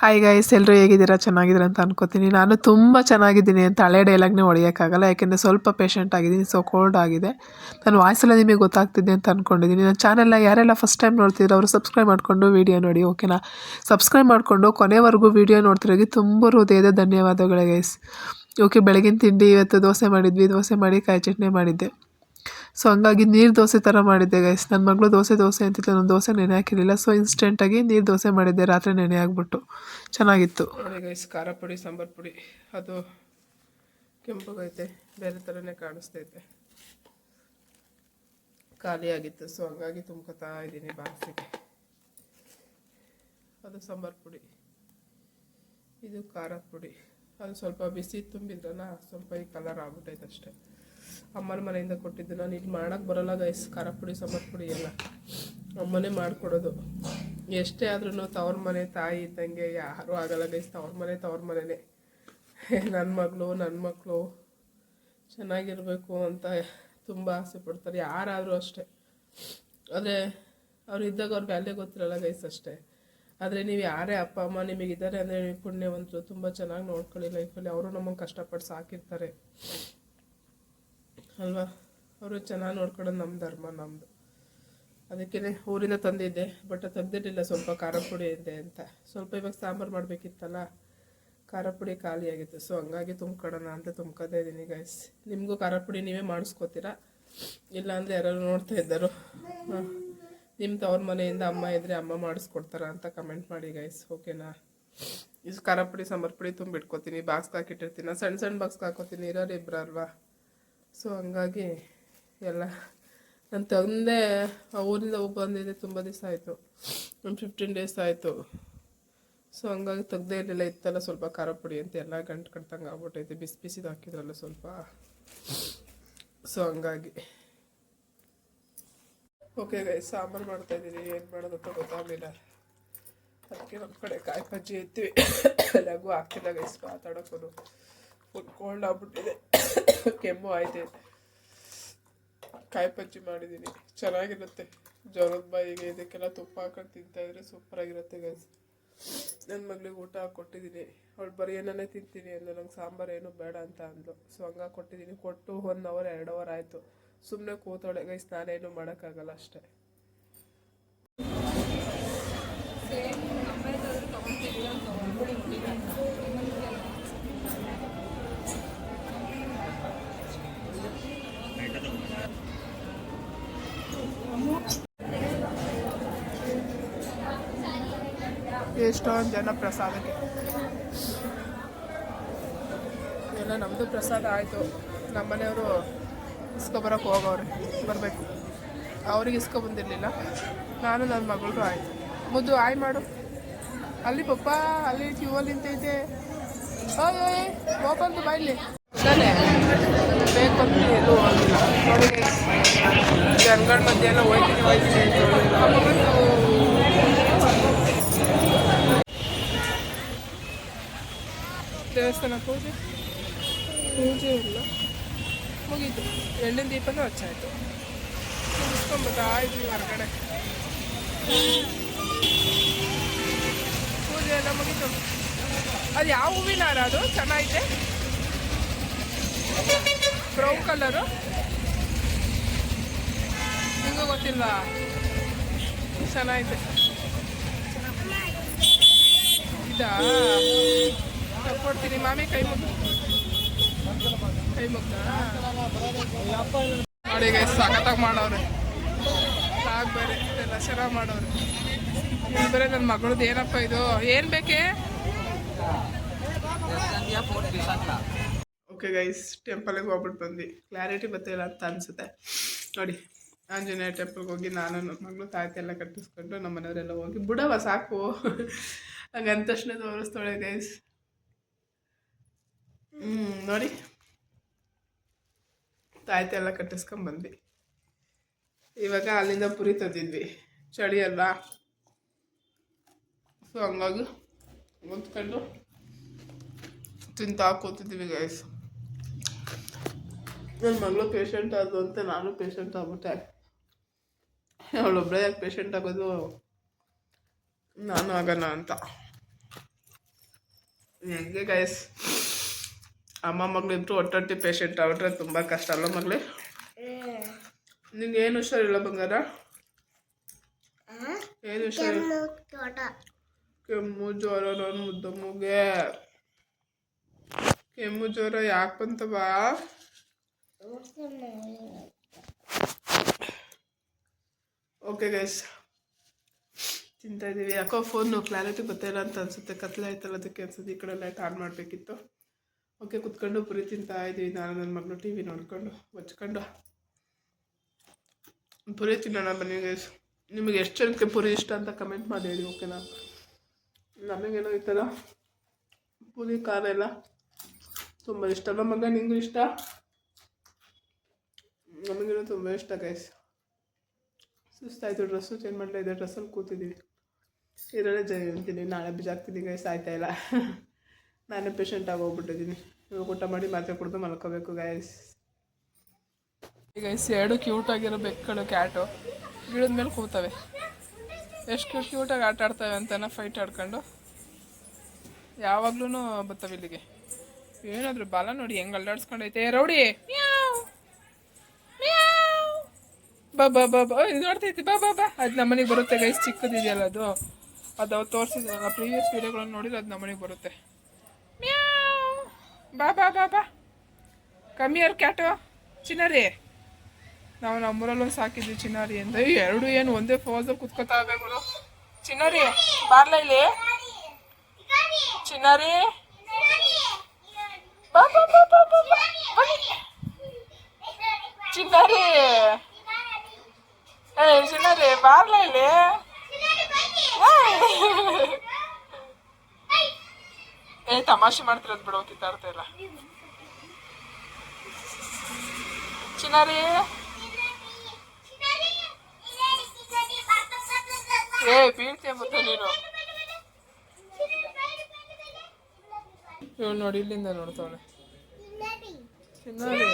Hi guys ಎಲ್ಲರೂ ಹೇಗಿದ್ದೀರಾ? ಚೆನ್ನಾಗಿದ್ದೀರಾ ಅಂತ ಅನ್ಕೋತೀನಿ. ನಾನು ತುಂಬ ಚೆನ್ನಾಗಿದ್ದೀನಿ ಅಂತ ಹಳೆ ಡೈಲಾಗ್ನೇ ಹೊಡೆಯೋಕ್ಕಾಗಲ್ಲ ಯಾಕೆಂದರೆ ಸ್ವಲ್ಪ ಪೇಷಂಟ್ ಆಗಿದ್ದೀನಿ ಸೊ ಕೋಲ್ಡ್ ಆಗಿದೆ. ನಾನು ವಾಯ್ಸೆಲ್ಲ ನಿಮಗೆ ಗೊತ್ತಾಗ್ತಿದೆ ಅಂತ ಅಂದ್ಕೊಂಡಿದ್ದೀನಿ ನನ್ನ ಚಾನೆಲ್ನ ಯಾರೆಲ್ಲ ಫಸ್ಟ್ ಟೈಮ್ ನೋಡ್ತಿದ್ರು ಅವರು ಸಬ್ಸ್ಕ್ರೈಬ್ ಮಾಡಿಕೊಂಡು ವೀಡಿಯೋ ನೋಡಿ ಓಕೆನಾ ಸಬ್ಸ್ಕ್ರೈಬ್ ಮಾಡಿಕೊಂಡು ಕೊನೆವರೆಗೂ ವೀಡಿಯೋ ನೋಡ್ತಿರೋಗಿ ತುಂಬ ಹೃದಯದ ಧನ್ಯವಾದಗಳು ಗೈಸ್ ಓಕೆ ಬೆಳಗಿನ ತಿಂಡಿ ಇವತ್ತು ದೋಸೆ ಮಾಡಿದ್ವಿ. ದೋಸೆ ಮಾಡಿ ಕಾಯಿ ಚಟ್ನಿ ಮಾಡಿದ್ದೆ. ಸೊ ಹಂಗಾಗಿ ನೀರು ದೋಸೆ ಥರ ಮಾಡಿದ್ದೆ ಗೈಸ್ ನನ್ನ ಮಗಳು ದೋಸೆ ದೋಸೆ ಅಂತಿತ್ತು ನಾನು ದೋಸೆ ನೆನೆ ಹಾಕಿರಲಿಲ್ಲ. ಸೊ ಇನ್ಸ್ಟೆಂಟಾಗಿ ನೀರು ದೋಸೆ ಮಾಡಿದ್ದೆ, ರಾತ್ರಿ ನೆನೆ ಹಾಕ್ಬಿಟ್ಟು ಚೆನ್ನಾಗಿತ್ತು. ಗೈಸ್ ಖಾರ ಪುಡಿ, ಸಾಂಬಾರು ಪುಡಿ. ಅದು ಕೆಂಪಗೈತೆ. ಬೇರೆ ಥರನೇ ಕಾಣಿಸ್ತೈತೆ. ಖಾಲಿಯಾಗಿತ್ತು ಸೊ ಹಂಗಾಗಿ ತುಂಬ್ಕೊತಾ ಇದ್ದೀನಿ ಬಾಕ್ಸಿಗೆ. ಅದು ಸಾಂಬಾರು ಪುಡಿ. ಇದು ಖಾರದ ಪುಡಿ. ಅದು ಸ್ವಲ್ಪ ಬಿಸಿ ತುಂಬಿದ್ರಲ್ಲ, ಸ್ವಲ್ಪ ಈ ಕಲರ್ ಆಗ್ಬಿಟ್ಟೈತೆ ಅಷ್ಟೇ. ಅಮ್ಮನ ಮನೆಯಿಂದ ಕೊಟ್ಟಿದ್ದು. ನಾನು ಇಲ್ಲಿ ಮಾಡೋಕ್ಕೆ ಬರೋಲ್ಲ ಗೈಸ್ ಖಾರ ಪುಡಿ, ಸಾಂಬಾರು ಪುಡಿ ಎಲ್ಲ. ಅಮ್ಮನೇ ಮಾಡಿಕೊಡೋದು. ಎಷ್ಟೇ ಆದ್ರೂ ತವ್ರ ಮನೆ ತಾಯಿ ಇದ್ದಂಗೆ ಯಾರೂ ಆಗಲ್ಲ ಗೈಸ್ ತವ್ರ ಮನೆ, ತವ್ರ ಮನೆನೇ. ನನ್ನ ಮಗಳು ನನ್ನ ಮಕ್ಕಳು ಚೆನ್ನಾಗಿರಬೇಕು ಅಂತ ತುಂಬ ಆಸೆ ಪಡ್ತಾರೆ. ಯಾರಾದರೂ ಅಷ್ಟೇ. ಆದರೆ ಅವ್ರು ಇದ್ದಾಗ ಅವ್ರ ವ್ಯಾಲ್ಯೂ ಗೊತ್ತಿರಲ್ಲ ಗೈಸ್ ಅಷ್ಟೇ. ಆದರೆ ನೀವು ಯಾರೇ ಅಪ್ಪ, ಅಮ್ಮ ನಿಮಗಿದ್ದಾರೆ ಅಂದರೆ ನೀವು ಪುಣ್ಯವಂತರು. ತುಂಬ ಚೆನ್ನಾಗಿ ನೋಡ್ಕೊಳ್ಳಿ ಲೈಫಲ್ಲಿ ಅವರು ನಮಗೆ ಕಷ್ಟಪಟ್ಟು ಸಾಕಿರ್ತಾರೆ. ಅಲ್ವಾ? ಅವರು ಚೆನ್ನಾಗಿ ನೋಡ್ಕೊಳ್ಳೋದು ನಮ್ಮ ಧರ್ಮ ನಮ್ಮದು ಅದಕ್ಕೇ ಊರಿಂದ ತಂದಿದ್ದೆ, ಬಟ್ ತಂದಿರಲಿಲ್ಲ ಸ್ವಲ್ಪ ಖಾರ ಪುಡಿ ಇದೆ ಅಂತ. ಸ್ವಲ್ಪ ಇವಾಗ ಸಾಂಬಾರು ಮಾಡಬೇಕಿತ್ತಲ್ಲ, ಖಾರ ಪುಡಿ ಖಾಲಿಯಾಗಿತ್ತು ಸೊ ಹಂಗಾಗಿ ತುಂಬ್ಕೊಡೋಣ ಅಂತ ತುಂಬ್ಕೋತಾ ಇದ್ದೀನಿ ಗೈಸ್ ನಿಮಗೂ ಖಾರ ಪುಡಿ ನೀವೇ ಮಾಡಿಸ್ಕೋತೀರಾ? ಇಲ್ಲಾಂದರೆ ಯಾರು ನೋಡ್ತಾ ಇದ್ದರು? ನಿಮ್ಮ ತವ್ರ ಮನೆಯಿಂದ ಅಮ್ಮ ಇದ್ದರೆ ಅಮ್ಮ ಮಾಡಿಸ್ಕೊಡ್ತಾರ ಅಂತ ಕಮೆಂಟ್ ಮಾಡಿ ಗೈಸ್ ಓಕೆನಾ ಇಸ್ ಖಾರ ಪುಡಿ, ಸಾಂಬಾರು ಪುಡಿ ತುಂಬಿಟ್ಕೋತೀನಿ ಬಾಕ್ಸ್ಗೆ ಹಾಕಿಟ್ಟಿರ್ತೀನಿ. ಸಣ್ಣ ಸಣ್ಣ ಬಾಕ್ಸ್ಗೆ ಹಾಕೋತೀನಿ, ಇರೋರು ಇಬ್ಬರು ಅಲ್ವಾ? ಸೊ ಹಂಗಾಗಿ ಎಲ್ಲ. ನನ್ನ ತಂದೆ, ಆ ಊರಿಂದ ಹೋಗಿ ಬಂದಿದ್ದೆ ತುಂಬ ದಿವಸ ಆಯಿತು. ಒಂದು ಫಿಫ್ಟೀನ್ ಡೇಸ್ ಆಯಿತು. ಸೊ ಹಂಗಾಗಿ ತೆಗ್ದೇ ಇರಲಿಲ್ಲ. ಇತ್ತಲ್ಲ ಸ್ವಲ್ಪ ಖಾರ ಪುಡಿ ಅಂತ ಎಲ್ಲ ಗಂಟು ಕಟ್ತಂಗೆ ಆಗ್ಬಿಟ್ಟೈತೆ. ಬಿಸಿ ಬಿಸಿದು ಹಾಕಿದ್ರಲ್ಲ ಸ್ವಲ್ಪ. ಸೊ ಹಂಗಾಗಿ. ಓಕೆ ಗೈ ಸಾಂಬಾರು ಮಾಡ್ತಾಯಿದ್ದೀನಿ ಏನು ಮಾಡೋದಂತ ಗೊತ್ತಾಗಲಿಲ್ಲ. ಅದಕ್ಕೆ ನಮ್ಮ ಕಡೆ ಕಾಯಿ ಬಜ್ಜಿ ಎತ್ತೀವಿ ಲಘು ಹಾಕ್ತಿಲ್ಲ ಗೈಸ್ ಮಾತಾಡೋಕ್ಕೂ ಫುಲ್ ಕೋಲ್ಡ್ ಆಗ್ಬಿಟ್ಟಿದೆ. ಕೆಮ್ಮು ಆಯ್ತೈತೆ ಕಾಯಿ ಬಜ್ಜಿ ಮಾಡಿದ್ದೀನಿ ಚೆನ್ನಾಗಿರುತ್ತೆ. ಜ್ವರದ ಬಾಯಿಗೆ ಇದಕ್ಕೆಲ್ಲ ತುಪ್ಪ ಹಾಕೊಂಡು ತಿಂತಾಯಿದ್ರೆ ಸೂಪರಾಗಿರುತ್ತೆ ಗೈಸ್ ನನ್ನ ಮಗಳಿಗೆ ಊಟ ಕೊಟ್ಟಿದ್ದೀನಿ ಅವಳು ಬರೀ ಏನೇ ತಿಂತೀನಿ ಅಂದು ನಂಗೆ ಸಾಂಬಾರು ಏನು ಬೇಡ ಅಂತ ಅಂದ್ಲು. ಸೊ ಹಂಗಾಗಿ ಕೊಟ್ಟಿದ್ದೀನಿ ಕೊಟ್ಟು ಒನ್ ಅವರ್ ಎರಡು ಅವರ್ ಆಯಿತು. ಸುಮ್ಮನೆ ಕೂತೋಳೆ ಗೈಸ್ ನಾನೇನು ಮಾಡೋಕ್ಕಾಗಲ್ಲ ಅಷ್ಟೇ. ಎಷ್ಟೊಂದು ಜನ ಪ್ರಸಾದಕ್ಕೆ. ಎಲ್ಲ ನಮ್ಮದು ಪ್ರಸಾದ ಆಯಿತು. ನಮ್ಮ ಮನೆಯವರು ಇಸ್ಕೊಬರೋಕೆ ಹೋಗೋರು ಬರಬೇಕು. ಅವ್ರಿಗೆ ಇಸ್ಕೊಬಂದಿರಲಿಲ್ಲ ನಾನು ನನ್ನ ಮಗಳಿಗೂ ಆಯಿತು. ಮುದ್ದು ಆಯ್ ಮಾಡು. ಅಲ್ಲಿ ಪಪ್ಪ, ಅಲ್ಲಿ ಕ್ಯೂವಲ್ಲಿ ನಿಂತೈತೆ. ಓಯ್ ಹೋಗಂದು ಬಾಯ್ಲಿ ಬೇಕು ಅಂತ ಹೋಗಿಲ್ಲ. ನೋಡಿ ಜನಗಳ ಮಧ್ಯೆ ಹೋಯ್ತೀನಿ ಹೋಯ್ತೀನಿ ಅಂತ ದೇವಸ್ಥಾನ ಪೂಜೆ? ಪೂಜೆ ಇಲ್ಲ. ಮುಗೀತು. ಎಳ್ಳಿನ ದೀಪನೂ ಹಚ್ಚಾಯಿತು. ಮುಗಿಸ್ಕೊಂಬತ್ತಾ ಇದ್ವಿ ಹೊರಗಡೆ. ಪೂಜೆ ಎಲ್ಲ ಮುಗೀತು. ಅದು ಯಾವ ಹೂವಿನ ಹಾರ ಅದು? ಚೆನ್ನಾಗಿದೆ ಬ್ರೌನ್ ಕಲರು? ನಿಮಗೂ ಗೊತ್ತಿಲ್ವಾ? ಚೆನ್ನಾಗಿದೆ ಇದಾ? ಕೊಡ್ತೀನಿ. ಮಾಮಿ, ಕೈ ಮುಗ್ದು. ಕೈ ಮುಗ್ದ? ನೋಡಿ ಗೈಸ್ ಸಖತ್ತಾಗಿ ಮಾಡವ್ರೆ. ಸಾಕು ಬೇರೆ ಎಲ್ಲ ಚೆನ್ನಾಗಿ ಮಾಡವ್ರೆ. ಇಲ್ಲಿ ಬೇರೆ ನನ್ನ ಮಗಳದ್ದು ಏನಪ್ಪ ಇದು? ಏನು ಬೇಕೇ? ಓಕೆ ಗೈಸ್ ಟೆಂಪಲ್ಗೆ ಹೋಗ್ಬಿಟ್ಟು ಬಂದ್ವಿ. ಕ್ಲಾರಿಟಿ ಗೊತ್ತಿಲ್ಲ ಅಂತ ಅನಿಸುತ್ತೆ. ನೋಡಿ, ಆಂಜನೇಯ ಟೆಂಪಲ್ಗೆ ಹೋಗಿ ನಾನು ನನ್ನ ಮಗಳು ತಾಯ್ತಿ ಎಲ್ಲ ಕಟ್ಟಿಸ್ಕೊಂಡು ನಮ್ಮ ಮನೆಯವರೆಲ್ಲ ಹೋಗಿ. ಬಿಡವ ಸಾಕು. ಹಂಗೆ ತಕ್ಷಣ ತೋರಿಸ್ತಾಳೆ ಗೈಸ್ ನೋಡಿ. ತಾಯ್ತ ಎಲ್ಲ ಕಟ್ಟಿಸ್ಕೊಂಬಂದ್ವಿ ಇವಾಗ ಅಲ್ಲಿಂದ ಪುರಿ ತಂದಿದ್ವಿ ಚಳಿ ಅಲ್ವಾ? ಸೊ ಹಂಗಾಗಿ ಹೊಂದ್ಕೊಂಡು ತಿಂತಾ ಕೂತಿದ್ವಿ ಗೈಸ್ ನನ್ನ ಮಗಳು ಪೇಷಂಟ್ ಆದ್ರು ಅಂತ ನಾನು ಪೇಷಂಟ್ ಆಗ್ಬಿಟ್ಟೆ. ಅವಳೊಬ್ಬಳೇ ಯಾಕೆ ಪೇಷಂಟ್ ಆಗೋದು? ನಾನು ಆಗೋಣ ಅಂತ. ಹೆಂಗೆ ಗೈಸ್ ಅಮ್ಮ ಮಗಳಿಬ್ರು ಒಟ್ಟೊಟ್ಟಿ ಪೇಷಂಟ್ ಅವ್ರೆ ತುಂಬ ಕಷ್ಟ. ಅಲ್ಲ ಮಗಳೇ? ನಿಂಗೆ ಏನು ಹುಷಾರಿಲ್ಲ ಬಂಗಾರ? ಏನು ಹುಷಾರಿಲ್ಲ ಕೆಮ್ಮು ಜ್ವರ ನಾನು ಮುದ್ದಮ್ಮಗೆ ಕೆಮ್ಮು ಜ್ವರ ಯಾಕೆ ಬಂತವ ಓಕೆ ಗೈಸ್ ತಿಂತಾ ಇದ್ದೀವಿ ಯಾಕೋ ಫೋನು ಕ್ಲಾರಿಟಿ ಗೊತ್ತಿಲ್ಲ ಅಂತ ಅನ್ಸುತ್ತೆ. ಕತ್ಲೆ ಆಯ್ತಲ್ಲ ಅದಕ್ಕೆ ಅನ್ಸುತ್ತೆ. ಈ ಕಡೆ ಲೈಟ್ ಆನ್ ಮಾಡಬೇಕಿತ್ತು. ಓಕೆ, ಕುತ್ಕೊಂಡು ಪುರಿ ತಿಂತಾ ಇದ್ದೀವಿ. ನಾನು ನನ್ನ ಮಗಳು ಟಿ ವಿ ನೋಡ್ಕೊಂಡು ಹೊಚ್ಕೊಂಡು ಪುರಿ ತಿನ್ನೋಣ ಬನ್ನಿ ಗೈಸ್ ನಿಮಗೆ ಎಷ್ಟು ಜನಕ್ಕೆ ಪುರಿ ಇಷ್ಟ ಅಂತ ಕಮೆಂಟ್ ಮಾಡಿ ಹೇಳಿ, ಓಕೆನಾ? ನಮಗೇನೋ ಈ ಥರ ಪುರಿ, ಖಾರ ಎಲ್ಲ ತುಂಬ ಇಷ್ಟ. ನಮ್ಮ ಮಗ ನಿಂಗೂ ಇಷ್ಟ. ನಮಗೇನೋ ತುಂಬ ಇಷ್ಟ ಗೈಸ್ ಸುಸ್ತಾಯಿತು ಡ್ರೆಸ್ಸು ಚೇಂಜ್ ಮಾಡಲೇ ಇದೆ ಡ್ರೆಸ್ಸಲ್ಲಿ ಕೂತಿದ್ದೀವಿ ಇದರಲ್ಲೇ ಜಂತೀನಿ ನಾಳೆ ಬಿಜಾಗ್ತೀನಿ ಗೈಸ್ ಆಯ್ತಾ ಇಲ್ಲ? ನಾನೇ ಪೇಷಂಟ್ ಆಗೋಗ್ಬಿಟ್ಟಿದ್ದೀನಿ ಇವಾಗ ಊಟ ಮಾಡಿ ಮಾತ್ರೆ ಕುಡಿದು ಮಲ್ಕೋಬೇಕು ಗೈಸ್ ಗೈಸ್ ಎರಡು ಕ್ಯೂಟ್ ಆಗಿರೋ ಬೆಕ್ಕಳು ಕ್ಯಾಟು ಗಿಡದ ಮೇಲೆ ಕೂತವೆ. ಎಷ್ಟು ಕ್ಯೂಟ್ ಕ್ಯೂಟಾಗಿ ಆಟ ಆಡ್ತವೆ ಅಂತನ ಫೈಟ್ ಆಡ್ಕೊಂಡು. ಯಾವಾಗ್ಲೂ ಬರ್ತವೆ ಇಲ್ಲಿಗೆ. ಏನಾದ್ರು ಬಾಲ ನೋಡಿ ಹೆಂಗೆ ಅಲ್ಲಾಡ್ಸ್ಕೊಂಡೈತೆ. ರೌಡಿ. ಬಾ ಬಾ ಬಾ ಬಾ. ಇದು ನೋಡ್ತೈತಿ. ಬಾ ಬಾ ಬಾ. ಅದು ನಮ್ಮನೆಗೆ ಬರುತ್ತೆ ಗೈಸ್ ಚಿಕ್ಕದಿದೆಯಲ್ಲ ಅದು. ಅದು ಅವ್ರು ತೋರಿಸಿದ್ರಲ್ಲ ಪ್ರೀವಿಯಸ್ ವೀಡಿಯೋಗಳನ್ನು ನೋಡಿದ್ರೆ ಅದು ನಮ್ಮನೆಗೆ ಬರುತ್ತೆ. ಬಾ ಬಾ ಬಾ ಬಾ. ಕಮ್ಮಿ ಅವ್ರ ಕ್ಯಾಟು. ಚಿನ್ನರಿ. ನಾವು ನಮ್ಮೂರಲ್ಲೊಂದು ಸಾಕಿದ್ವಿ ಚಿನ್ನಾರಿ ಅಂತ ಎರಡು ಏನು, ಒಂದೇ ಫೋಸಲ್ಲಿ ಕುತ್ಕೋತಾ ಗುರು. ಚಿನ್ನಾರಿ, ಬಾರ್ಲ ಇಲ್ಲಿ? ಚಿನ್ನಾರಿ. ಚಿನ್ನಾರಿ. ಏ ಚಿನ್ನಾರಿ, ಬಾರ್ಲ ಇಲ್ಲಿ. ಏ, ತಮಾಷೆ ಮಾಡ್ತಿರೋದು ಬಿಡೋ, ಕಿತ್ತಾಡ್ತಾ ಇಲ್ಲ. ಚಿನ್ನಾರಿ. ಏ ಬೀಳ್ತೀಯ ಮತ್ತೆ ನೀನು. ಇವಳು ನೋಡಿ ಇಲ್ಲಿಂದ ನೋಡ್ತಾವಳೆ ಚಿನ್ನಾರಿ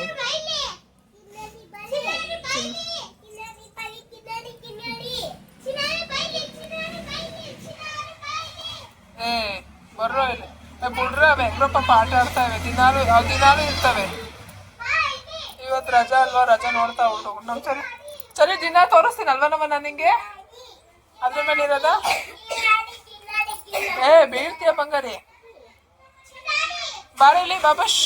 ಏ ಬರ್ರೋ ಇಲ್ಲಿ ಏ ಬಿಡ್ರ ಪಾಠ ಪಾಪ ಆಟ ಆಡ್ತಾವೆ ದಿನಾಲು ಯಾವ ದಿನಾಲು ಇರ್ತವೆ. ಇವತ್ತು ರಜಾ ಅಲ್ವಾ? ರಜಾ ನೋಡ್ತಾ ಉಂಟು. ನಮ್ ಸರಿ ಸರಿ ದಿನ ತೋರಿಸ್ತೀನಿ ಅಲ್ವಾ ನಮ್ಮ ನಾನು ನಿಂಗೆ? ಅದ್ರ ಮೇಲೆ ಇರೋದ? ಏ ಬೀಳ್ತೀಯ ಬಂಗಾರಿ? ಬಾರಿಲಿ ಬಾಬಶ್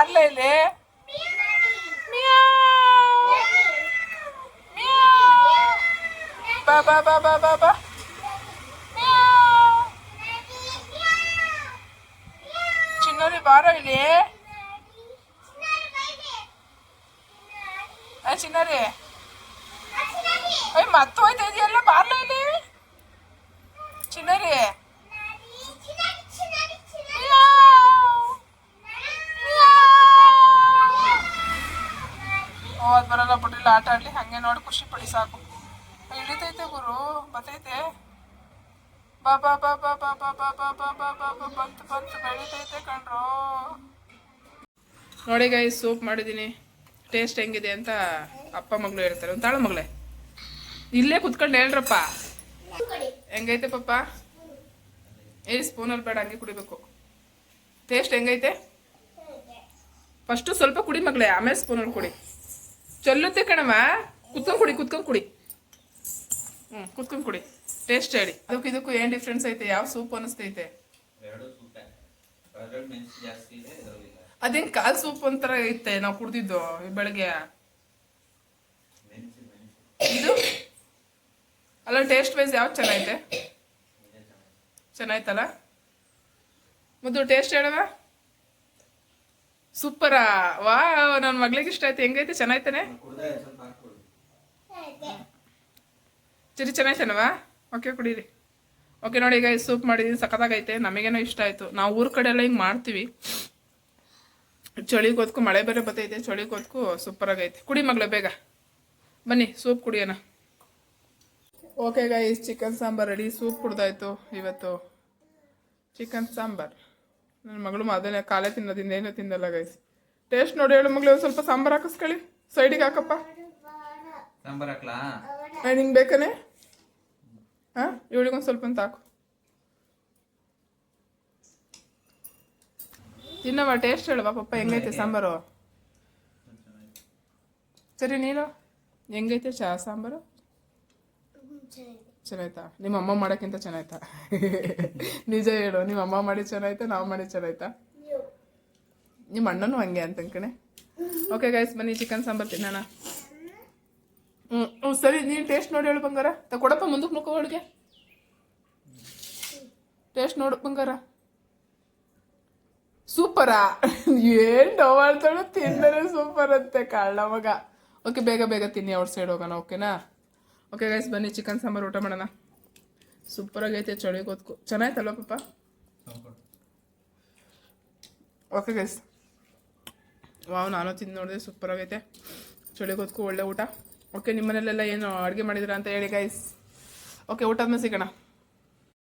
ಬಾರ್ಲ ಇಲ್ಲಿ. ಬಾ ಬಾ ಬಾ ಬಾ ಬಾ ಬಾ. ಚಿನ್ನರಿ, ಬಾರೋ ಇಲ್ಲಿ. ಚಿನ್ನರಿ. ಅಯ್ಯ ಮತ್ತೆ ಹೋಯ್ತಾ ಇದೆಯಲ್ಲ, ಬಾರ್ಲ ಇಲ್ಲಿ. ಚಿನ್ನರಿ. ಓ ಅದ್ ಬರಲ್ಲ ಬಿಡ್ರಿಲ್ಲ ಆಟ ಆಡ್ಲಿ ಹಂಗೆ ನೋಡಿ ಖುಷಿ ಪಡಿ ಸಾಕು ಇಳಿತೈತೆ ಗುರು ಬತ್ತೈತೆ ಬಾ ಬಾ ಬಾ ಬಾ ಬಾ ಬಾ ಬಾ ಬಾ ಬಾ ಬಾ ಬಾ ಬಾ ಬಂತು ಬಂತು ಬೆಳಿತೈತೆ ಕಣ್ರು ನೋಡಿ ಗೈ ಸೂಪ್ ಮಾಡಿದ್ದೀನಿ ಟೇಸ್ಟ್ ಹೆಂಗಿದೆ ಅಂತ ಅಪ್ಪ ಮಗಳು ಹೇಳ್ತಾರೆ ಒಂದು ತಾಳ ಮಗಳೇ ಇಲ್ಲೇ ಕುತ್ಕೊಂಡು ಹೇಳ್ರಪ್ಪ ಹೆಂಗೈತೆ ಪಪ್ಪ ಏ ಸ್ಪೂನಲ್ಲಿ ಬೇಡ ಹಂಗೆ ಕುಡಿಬೇಕು ಟೇಸ್ಟ್ ಹೆಂಗೈತೆ ಫಸ್ಟು ಸ್ವಲ್ಪ ಕುಡಿ ಮಗಳೇ ಆಮೇಲೆ ಸ್ಪೂನಲ್ಲಿ ಕುಡಿ ಚೊಲ್ಲುತ್ತೆ ಕಣಮ್ಮ. ಕುತ್ಕೊಂಡು ಕುಡಿ ಕುತ್ಕೊಂಡು ಕುಡಿ. ಹ್ಞೂ ಕುತ್ಕೊಂಡು ಕುಡಿ. ಟೇಸ್ಟ್ ಹೇಳಿ. ಅದಕ್ಕೂ ಇದಕ್ಕೂ ಏನು ಡಿಫ್ರೆನ್ಸ್ ಐತೆ? ಯಾವ ಸೂಪ್ ಅನಿಸ್ತೈತೆ? ಎರಡು ಸೂಪೆ ಅದ್ರಲ್ಲಿ ಮೆಣಸು ಜಾಸ್ತಿ ಇದೆ ಇದರಲ್ಲಿ ಇಲ್ಲ. ಅದೇನು ಕಾಲ್ ಸೂಪ್ ಒಂಥರ ಐತೆ ನಾವು ಕುಡ್ದಿದ್ದು ಬೆಳಗ್ಗೆ ಇದು? ಅಲ್ಲ ಟೇಸ್ಟ್ ವೈಸ್ ಯಾವ್ದು ಚೆನ್ನಾಗೈತೆ? ಚೆನ್ನಾಯ್ತಲ್ಲ? ಮೊದಲು ಟೇಸ್ಟ್ ಹೇಳವ ಸೂಪರಾ. ವಾ ನನ್ನ ಮಗಳಿಗೆ ಇಷ್ಟ ಆಯ್ತು. ಹೆಂಗೈತೆ? ಚೆನ್ನಾಯ್ತಾನೆ? ಚಿರಿ ಚೆನ್ನಾಯ್ತಾನವಾ? ಓಕೆ ಕುಡೀರಿ. ಓಕೆ ನೋಡಿ, ಈಗ ಸೂಪ್ ಮಾಡಿದೀನಿ. ಸಖತ್ತಾಗೈತೆ. ನಮಗೇನೋ ಇಷ್ಟ ಆಯಿತು. ನಾವು ಊರ ಕಡೆ ಎಲ್ಲ ಹಿಂಗೆ ಮಾಡ್ತೀವಿ. ಚಳಿಗೆ ಹೊತ್ಕು, ಮಳೆ ಬೇರೆ ಬರ್ತೈತೆ. ಚಳಿಗೆ ಹೊತ್ಕು ಸೂಪರಾಗೈತೆ ಕುಡಿ ಮಗಳೇ, ಬೇಗ. ಬನ್ನಿ, ಸೂಪ್ ಕುಡಿಯೋಣ. Okay guys chicken sambar ready. Soup ಕುಡ್ದಾಯ್ತು ಇವತ್ತು. ಚಿಕನ್ ಸಾಂಬಾರ್. ನನ್ನ ಮಗಳು ಅದನ್ನೇ ಕಾಲೇ ತಿನ್ನೋದಿಂದ ಏನೂ ತಿನ್ನಲ್ಲ ಗೈಸ್ ಟೇಸ್ಟ್ ನೋಡಿ ಹೇಳು ಮಗಳು ಒಂದ್ ಸ್ವಲ್ಪ ಸಾಂಬಾರು ಹಾಕಿಸ್ಕೊಳ್ಳಿ. ಸೈಡಿಗೆ ಹಾಕಪ್ಪ. ಸಾಂಬಾರ್ ಹಾಕ್ಲಾ? ನಿಂಗೆ ಬೇಕಾನೆ? ಹಾಂ ಇವಳಿಗೊಂದು ಸ್ವಲ್ಪ ಅಂತ ಹಾಕು. ತಿನ್ನವ ಟೇಸ್ಟ್ ಹೇಳುವ ಪಪ್ಪ ಹೆಂಗೈತೆ ಸಾಂಬಾರು? ಸರಿ ನೀನು? ಹೆಂಗೈತೆ ಚಾ ಸಾಂಬಾರು? ಚೆನ್ನಾಯ್ತಾ? ನಿಮ್ಮ ಅಮ್ಮ ಮಾಡೋಕ್ಕಿಂತ ಚೆನ್ನಾಯ್ತಾ? ನಿಜ ಹೇಳು, ನಿಮ್ಮ ಅಮ್ಮ ಮಾಡಿ ಚೆನ್ನಾಯ್ತಾ, ನಾವು ಮಾಡಿ ಚೆನ್ನಾಯ್ತಾ? ನಿಮ್ಮ ಅಣ್ಣನೂ ಹಂಗೆ ಅಂತ ಕಣೆ. ಓಕೆ ಗೈಸ್ ಬನ್ನಿ ಚಿಕನ್ ಸಾಂಬಾರ್ ತಿನ್ನೋಣ. ಹ್ಞೂ ಸರಿ, ನೀನು ಟೇಸ್ಟ್ ನೋಡಿ ಹೇಳು ಬಂಗಾರ. ತ, ಕೊಡಪ್ಪ ಮುಂದಕ್ಕೆ ನುಕ್ಕೋ ಅಡುಗೆ ಟೇಸ್ಟ್ ನೋಡು ಬಂಗಾರ. ಸೂಪರಾ? ಏನ್ ಡವ್ ತಿಂದರೆ ಸೂಪರ್ ಅಂತೆ ಕಾರಣ ಮಗ ಓಕೆ ಬೇಗ ಬೇಗ ತಿನ್ನಿ, ಅವ್ರ ಸೈಡ್ ಹೋಗೋಣ ಓಕೆನಾ ಓಕೆ ಗೈಸ್ ಬನ್ನಿ ಚಿಕನ್ ಸಾಂಬಾರು ಊಟ ಮಾಡೋಣ. ಸೂಪರ್ ಆಗೈತೆ ಚಳಿ ಗೊತ್ತು ಚೆನ್ನಾಯ್ತಲ್ಲ ಪಾಪ ಓಕೆ ಗೈಸ್ ವಾವ್ ನಾನು ತಿಂದು ನೋಡಿದೆ ಸೂಪರ್ ಆಗೈತೆ ಚಳಿ ಗೊತ್ತು ಒಳ್ಳೆ ಊಟ. ಓಕೆ ನಿಮ್ಮನೇಲೆಲ್ಲ ಏನು ಅಡುಗೆ ಮಾಡಿದ್ರ ಅಂತ ಹೇಳಿ ಗೈಸ್ ಓಕೆ ಊಟದ ಮೇಲೆ ಸಿಗೋಣ.